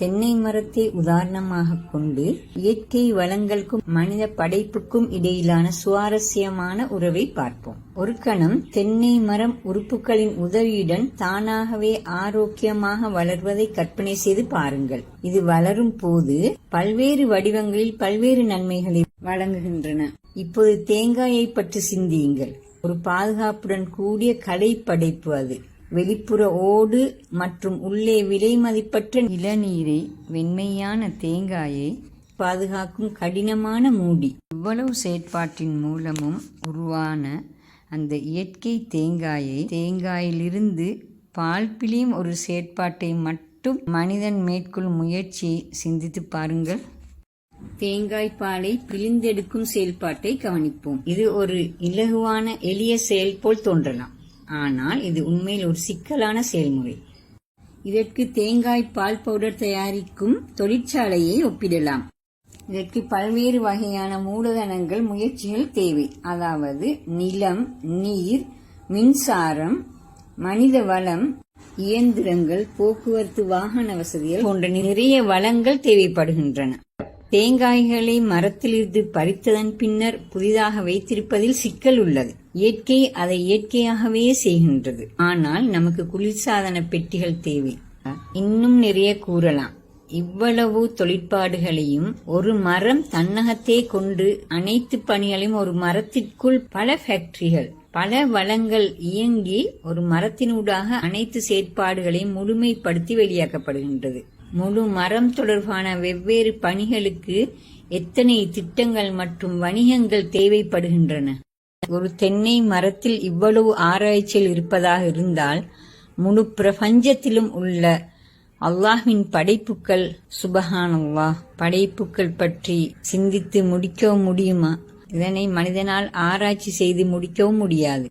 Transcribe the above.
தென்னை மரத்தை உதாரணமாக கொண்டு இயற்கை வளங்களுக்கும் மனித படைப்புக்கும் இடையிலான சுவாரஸ்யமான உறவை பார்ப்போம். ஒரு கணம் தென்னை மரம் உறுப்புகளின் உதவியுடன் தானாகவே ஆரோக்கியமாக வளர்வதை கற்பனை செய்து பாருங்கள். இது வளரும் போது பல்வேறு வடிவங்களில் பல்வேறு நன்மைகளை வழங்குகின்றன. இப்போது தேங்காயை பற்றி சிந்தியுங்கள். ஒரு பாதுகாப்புடன் கூடிய கலை படைப்பு அது. வெளிப்புற ஓடு மற்றும் உள்ளே விலை மதிப்பற்ற இளநீரை வெண்மையான தேங்காயை பாதுகாக்கும் கடினமான மூடி. இவ்வளவு செயற்பாட்டின் மூலமும் உருவான அந்த இயற்கை தேங்காயை தேங்காயிலிருந்து பால் பிழியும் ஒரு செயற்பாட்டை மட்டும் மனிதன் மேற்கொள்ளும் முயற்சியை சிந்தித்து பாருங்கள். தேங்காய் பாலை பிழிந்தெடுக்கும் செயல்பாட்டை கவனிப்போம். இது ஒரு இலகுவான எளிய செயல் போல் தோன்றலாம். ஆனால் இது உண்மையில் ஒரு சிக்கலான செயல்முறை. இதற்கு தேங்காய் பால் பவுடர் தயாரிக்கும் தொழிற்சாலையை ஒப்பிடலாம். இதற்கு பல்வேறு வகையான மூலதனங்கள் முயற்சிகள் தேவை. அதாவது நிலம் நீர் மின்சாரம் மனித வளம் இயந்திரங்கள் போக்குவரத்து வாகன வசதிகள் போன்ற நிறைய வளங்கள் தேவைப்படுகின்றன. தேங்காய்களை மரத்திலிருந்து பறித்ததன் பின்னர் புதிதாக வைத்திருப்பதில் சிக்கல் உள்ளது. இயற்கை அதை இயற்கையாகவே செய்கின்றது. ஆனால் நமக்கு குளிர்சாதன பெட்டிகள் தேவை. இன்னும் நிறைய கூறலாம். இவ்வளவு தொழிற்பாடுகளையும் ஒரு மரம் தன்னகத்தே கொண்டு அனைத்து பணிகளையும் ஒரு மரத்திற்குள் பல ஃபேக்டரிகள் பல வளங்கள் இயங்கி ஒரு மரத்தினூடாக அனைத்து செயற்பாடுகளையும் முழுமைப்படுத்தி வெளியாக்கப்படுகின்றது. முழு மரம் தொடர்பான வெவ்வேறு பணிகளுக்கு எத்தனை திட்டங்கள் மற்றும் வணிகங்கள் தேவைப்படுகின்றன? ஒரு தென்னை மரத்தில் இவ்வளவு ஆராய்ச்சியில் இருப்பதாக இருந்தால் முழு பிரபஞ்சத்திலும் உள்ள அல்லாஹின் படைப்புகள் சுபஹான் படைப்புக்கள் படைப்புகள் பற்றி சிந்தித்து முடிக்கவும் முடியுமா? இதனை மனிதனால் ஆராய்ச்சி செய்து முடிக்கவும் முடியாது.